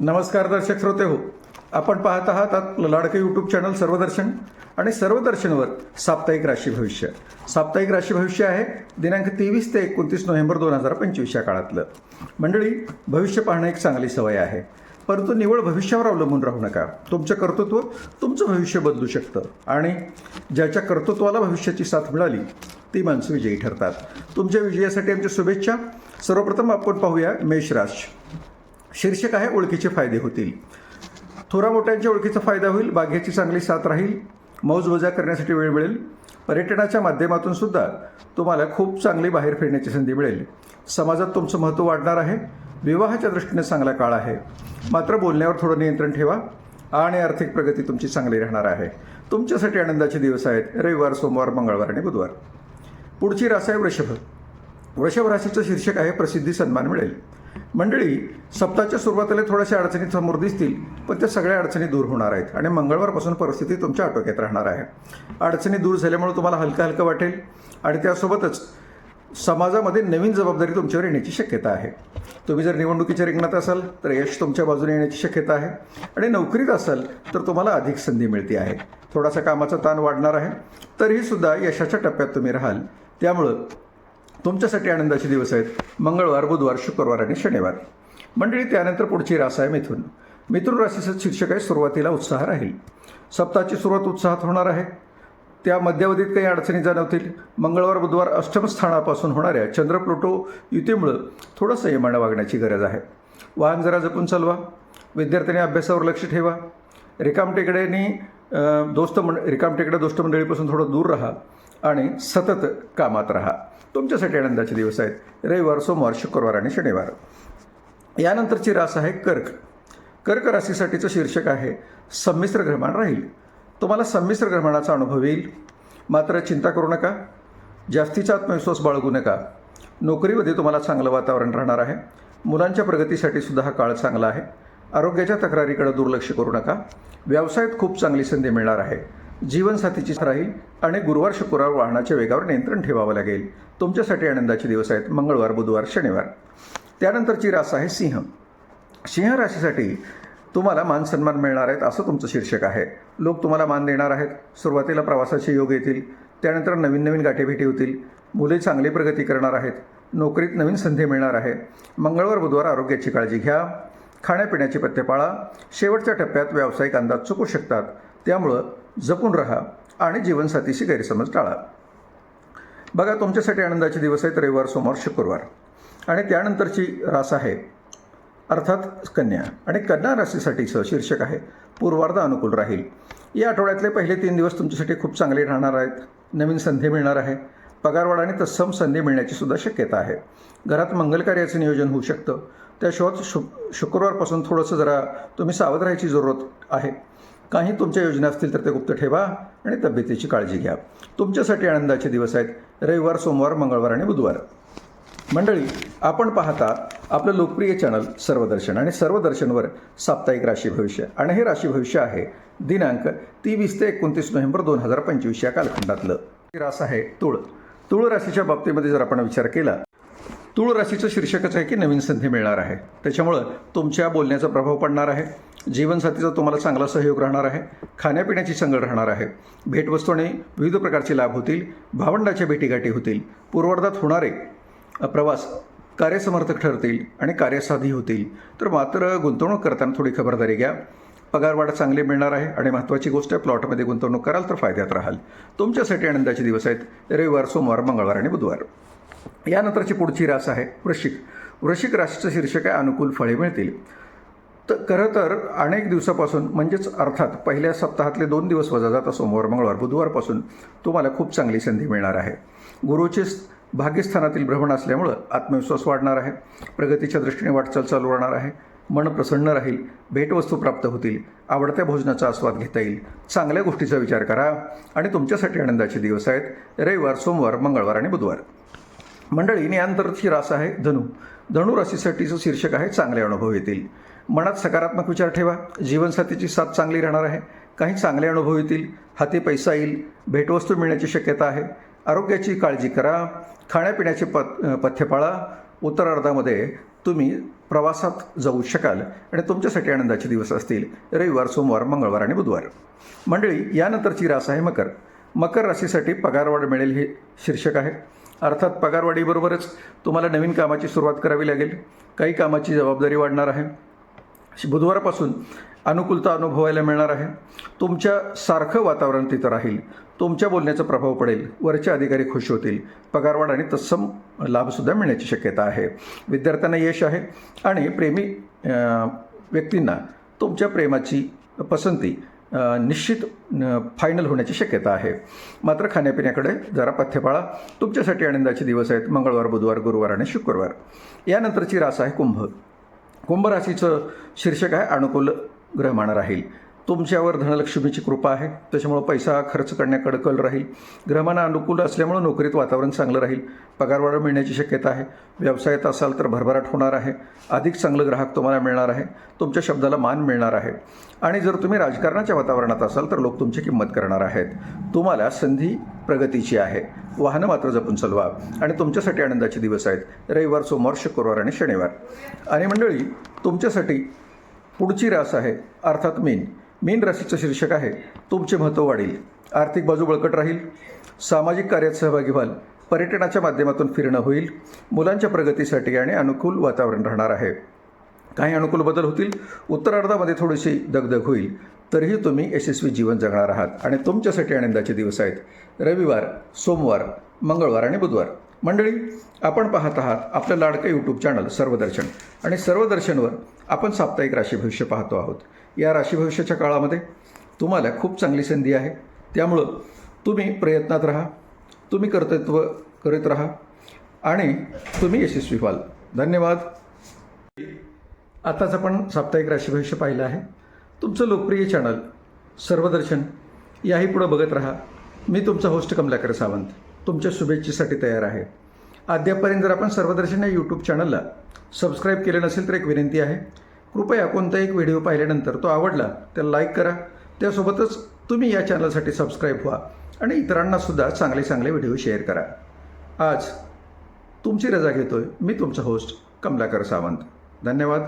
नमस्कार दर्शक श्रोते हो. आपण पाहत आहात आपलं लाडकं यूट्यूब चॅनल सर्वदर्शन आणि सर्वदर्शनवर साप्ताहिक राशी भविष्य. साप्ताहिक राशी भविष्य आहे दिनांक तेवीस ते एकोणतीस नोव्हेंबर दोन हजार पंचवीस या काळातलं. मंडळी भविष्य पाहणं एक चांगली सवय आहे. परंतु निवळ भविष्यावर अवलंबून राहू नका. तुमचं कर्तृत्व तुमचं भविष्य बदलू शकतं आणि ज्याच्या कर्तृत्वाला भविष्याची साथ मिळाली ती माणसं विजयी ठरतात. तुमच्या विजयासाठी आमच्या शुभेच्छा. सर्वप्रथम आपण पाहूया मेष राशी. शीर्षक आहे ओळखीचे फायदे होतील. थोरा मोठ्यांच्या ओळखीचा फायदा होईल बागेची चांगली साथ राहील मौजमजा करण्यासाठी वेळ मिळेल. पर्यटनाच्या माध्यमातून सुद्धा तुम्हाला खूप चांगली बाहेर फिरण्याची संधी मिळेल. समाजात तुमचं महत्त्व वाढणार आहे. विवाहाच्या दृष्टीने चांगला काळ आहे. मात्र बोलण्यावर थोडं नियंत्रण ठेवा आणि आर्थिक प्रगती तुमची चांगली राहणार आहे. तुमच्यासाठी आनंदाचे दिवस आहेत. रविवार सोमवार मंगळवार आणि बुधवार. पुढची रास आहे वृषभ. वृषभ राशीचं शीर्षक आहे प्रसिद्धी सन्मान मिळेल. मंडळी सप्ताहाच्या सुरुवातीला थोड्याशा अडचणी समोर दिसतील पण त्या सगळ्या अडचणी दूर होणार आहेत आणि मंगळवारपासून परिस्थिती तुमच्या आटोक्यात राहणार आहे. अडचणी दूर झाल्यामुळे तुम्हाला हलकं हलकं वाटेल आणि त्यासोबतच समाजामध्ये नवीन जबाबदारी तुमच्यावर येण्याची शक्यता आहे. तुम्ही जर निवडणुकीच्या रिंगणात असाल तर यश तुमच्या बाजूने येण्याची शक्यता आहे. आणि नोकरीत असाल तर तुम्हाला अधिक संधी मिळते आहे. थोडासा कामाचा ताण वाढणार आहे. तरीही सुद्धा यशाच्या टप्प्यात तुम्ही राहाल. त्यामुळं तुमच्यासाठी आनंदाचे दिवस आहेत. मंगळवार बुधवार शुक्रवार आणि शनिवार. मंडळी त्यानंतर पुढची रास आहे मिथून. मिथुन राशीचं शीर्षक आहे सुरुवातीला उत्साह राहील. सप्ताहाची सुरुवात उत्साहात होणार आहे. त्या मध्यावधीत काही अडचणी जाणवतील. मंगळवार बुधवार अष्टमस्थानापासून होणाऱ्या चंद्र प्लुटो युतीमुळं थोडं संयमानं वागण्याची गरज आहे. वाहन जरा जपून चालवा. विद्यार्थ्यांनी अभ्यासावर लक्ष ठेवा. रिकामटेकड्यांनी अं, दोस्त मंड रिकामटेकड्या दोस्त मंडळीपासून थोडं दूर राहा. आणि सतत कामात राहा. तुमच्यासाठी आनंदाचे दिवस आहेत. रविवार सोमवार शुक्रवार आणि शनिवार. यानंतरची रास आहे कर्क. कर्क राशीसाठीचं शीर्षक आहे संमिश्र ग्रहमान राहील. तुम्हाला संमिश्र ग्रहमानाचा अनुभव येईल. मात्र चिंता करू नका. जास्तीचा आत्मविश्वास बाळगू नका. नोकरीमध्ये तुम्हाला चांगलं वातावरण राहणार आहे. मुलांच्या प्रगतीसाठी सुद्धा हा काळ चांगला आहे. आरोग्याच्या तक्रारीकडे दुर्लक्ष करू नका. व्यवसायात खूप चांगली संधी मिळणार आहे. जीवनसाथीची राहील आणि गुरुवार शुक्रवार वाहनाच्या वेगावर नियंत्रण ठेवावं लागेल. तुमच्यासाठी आनंदाचे दिवस आहेत. मंगळवार बुधवार शनिवार. त्यानंतरची रास आहे सिंह. सिंह राशीसाठी तुम्हाला मान सन्मान मिळणार आहेत असं तुमचं शीर्षक आहे. लोक तुम्हाला मान देणार आहेत. सुरुवातीला प्रवासाचे योग येतील. त्यानंतर नवीन नवीन गाठीभेटी होतील. मुले चांगली प्रगती करणार आहेत. नोकरीत नवीन संधी मिळणार आहे. मंगळवार बुधवार आरोग्याची काळजी घ्या. खाण्यापिण्याचे पथ्य पाळा. शेवटच्या टप्प्यात व्यावसायिक अंदाज चुकू शकतात. त्यामुळं जपून राहा आणि जीवनसाथीशी गैरसमज टाळा. बघा तुमच्यासाठी आनंदाचे दिवस आहेत रविवार सोमवार शुक्रवार. आणि त्यानंतरची रास आहे अर्थात कन्या. आणि कन्या राशीसाठीचं शीर्षक आहे पूर्वार्ध अनुकूल राहील. या आठवड्यातले पहिले तीन दिवस तुमच्यासाठी खूप चांगले राहणार आहेत. नवीन संधी मिळणार आहे. पगारवाढ आणि तत्सम संधी मिळण्याची सुद्धा शक्यता आहे. घरात मंगलकार्याचं नियोजन होऊ शकतं. त्याशिवाय शु शुक्रवारपासून थोडंसं जरा तुम्ही सावध राहायची जरूरत आहे. काही तुमच्या योजना असतील तर ते गुप्त ठेवा आणि तब्येतीची काळजी घ्या. तुमच्यासाठी आनंदाचे दिवस आहेत. रविवार सोमवार मंगळवार आणि बुधवार. मंडळी आपण पाहता आपलं लोकप्रिय चॅनल सर्वदर्शन आणि सर्वदर्शनवर साप्ताहिक राशी भविष्य. आणि हे राशी भविष्य आहे दिनांक तेवीस ते एकोणतीस नोव्हेंबर दोन हजार पंचवीस या कालखंडातलं. रास आहे तुळ. तुळ राशीच्या बाबतीमध्ये जर आपण विचार केला तुळ राशीचं शीर्षकच आहे की नवीन संधी मिळणार आहे. त्याच्यामुळं तुमच्या बोलण्याचा प्रभाव पडणार आहे. जीवनसाथीचा तुम्हाला चांगला सहयोग राहणार आहे खाण्यापिण्याची संगत राहणार आहे. भेटवस्तू आणि विविध प्रकारचे लाभ होतील भावंडाच्या भेटीगाठी होतील पूर्वार्धात होणारे प्रवास कार्यसमर्थक ठरतील आणि कार्यसाधी होतील. तर मात्र गुंतवणूक करताना थोडी खबरदारी घ्या. पगारवाढ चांगली मिळणार आहे आणि महत्त्वाची गोष्ट आहे प्लॉटमध्ये गुंतवणूक कराल तर फायद्यात राहाल. तुमच्यासाठी आनंदाचे दिवस आहेत. रविवार सोमवार मंगळवार आणि बुधवार. यानंतरची पुढची रास आहे वृश्चिक. वृश्चिक राशीचं शीर्षक आहे अनुकूल फळे मिळतील. तर खरं तर अनेक दिवसापासून म्हणजेच अर्थात पहिल्या सप्ताहातले दोन दिवस वजा जाता सोमवार मंगळवार बुधवारपासून तुम्हाला खूप चांगली संधी मिळणार आहे. गुरुचे भाग्यस्थानातील भ्रमण असल्यामुळं आत्मविश्वास वाढणार आहे प्रगतीच्या दृष्टीने वाटचाल चालू राहणार आहे मन प्रसन्न राहील भेटवस्तू प्राप्त होतील आवडत्या भोजनाचा आस्वाद घेता येईल. चांगल्या गोष्टीचा विचार करा आणि तुमच्यासाठी आनंदाचे दिवस आहेत. रविवार सोमवार मंगळवार आणि बुधवार. मंडळी यानंतरची रास आहे धनु. धनु राशीसाठीचं शीर्षक आहे चांगले अनुभव येतील. मनात सकारात्मक विचार ठेवा. जीवनसाथीची साथ चांगली राहणार आहे. काही चांगले अनुभव येतील. हाती पैसा येईल. भेटवस्तू मिळण्याची शक्यता आहे. आरोग्याची काळजी करा. खाण्यापिण्याचे पथ पथ्य पाळा. उत्तरार्धामध्ये तुम्ही प्रवासात जाऊ शकाल आणि तुमच्यासाठी आनंदाचे दिवस असतील. रविवार सोमवार मंगळवार आणि बुधवार. मंडळी यानंतरची रास आहे मकर. मकर राशीसाठी पगारवाढ मिळेल हे शीर्षक आहे. अर्थात पगारवाढीबरोबरच तुम्हाला नवीन कामाची सुरुवात करावी लागेल. काही कामाची जबाबदारी वाढणार आहे. बुधवारपासून अनुकूलता अनुभवायला मिळणार आहे. तुमच्या सारखं वातावरण तिथं राहील. तुमच्या बोलण्याचा प्रभाव पडेल. वरचे अधिकारी खुश होतील. पगारवाढ आणि तत्सम लाभसुद्धा मिळण्याची शक्यता आहे. विद्यार्थ्यांना यश आहे आणि प्रेमी व्यक्तींना तुमच्या प्रेमाची पसंती निश्चित फायनल होण्याची शक्यता आहे. मात्र खाण्यापिण्याकडे जरा पथ्य पाळा. तुमच्यासाठी आनंदाचे दिवस आहेत. मंगळवार बुधवार गुरुवार आणि शुक्रवार. यानंतरची रास आहे कुंभ. कुंभ राशीचं शीर्षक आहे अनुकूल ग्रहमान राहील. तुमच्यावर धनलक्ष्मीची कृपा आहे. त्याच्यामुळं पैसा खर्च करण्याकडे कल राहील. ग्रहमाना अनुकूल असल्यामुळं नोकरीत वातावरण चांगलं राहील. पगारवाढ मिळण्याची शक्यता आहे. व्यवसायात असाल तर भरभराट होणार आहे. अधिक चांगलं ग्राहक तुम्हाला मिळणार आहे. तुमच्या शब्दाला मान मिळणार आहे. आणि जर तुम्ही राजकारणाच्या वातावरणात असाल तर लोक तुमची किंमत करणार आहेत. तुम्हाला संधी प्रगतीची आहे. वाहनं मात्र जपून चालवा. आणि तुमच्यासाठी आनंदाचे दिवस आहेत. रविवार सोमवार शुक्रवार आणि शनिवार. आणि मंडळी तुमच्यासाठी पुढची रास आहे. अर्थात मीन. मीन राशीचं शीर्षक आहे तुमचे महत्त्व वाढेल. आर्थिक बाजू बळकट राहील. सामाजिक कार्यात सहभागी व्हाल. पर्यटनाच्या माध्यमातून फिरणं होईल. मुलांच्या प्रगतीसाठी आणि अनुकूल वातावरण राहणार आहे. काही अनुकूल बदल होतील. उत्तरार्धामध्ये थोडीशी दगदग होईल. तरीही तुम्ही यशस्वी जीवन जगणार आहात आणि तुमच्यासाठी आनंदाचे दिवस आहेत. रविवार सोमवार मंगळवार आणि बुधवार. मंडळी आपण पाहत आहात आपलं लाडकं यूट्यूब चॅनल सर्वदर्शन. आणि सर्वदर्शनवर आपण साप्ताहिक राशी भविष्य पाहतो आहोत. या राशी भविष्याच्या काळामध्ये तुम्हाला खूप चांगली संधी आहे. त्यामुळं तुम्ही प्रयत्नात राहा तुम्ही कर्तृत्व करीत राहा आणि तुम्ही यशस्वी व्हाल. धन्यवाद. आताच आपण साप्ताहिक राशी भविष्य पाहिलं आहे. तुमचं लोकप्रिय चॅनल सर्वदर्शन याही पुढं बघत राहा. मी तुमचा होस्ट कमलाकर सावंत. तुमच्या शुभेच्छेसाठी तयार आहे. अद्यापपर्यंत जर आपण सर्वदर्शन या यूट्यूब चॅनलला सबस्क्राईब केले नसेल तर एक विनंती आहे. कृपया कोणता एक व्हिडिओ पाहिल्यानंतर तो आवडला त्याला लाईक करा. त्यासोबतच तुम्ही या चॅनलसाठी सबस्क्राईब व्हा आणि इतरांनासुद्धा चांगले चांगले व्हिडिओ शेअर करा. आज तुमची रजा घेतोय मी तुमचा होस्ट कमलाकर सावंत. धन्यवाद.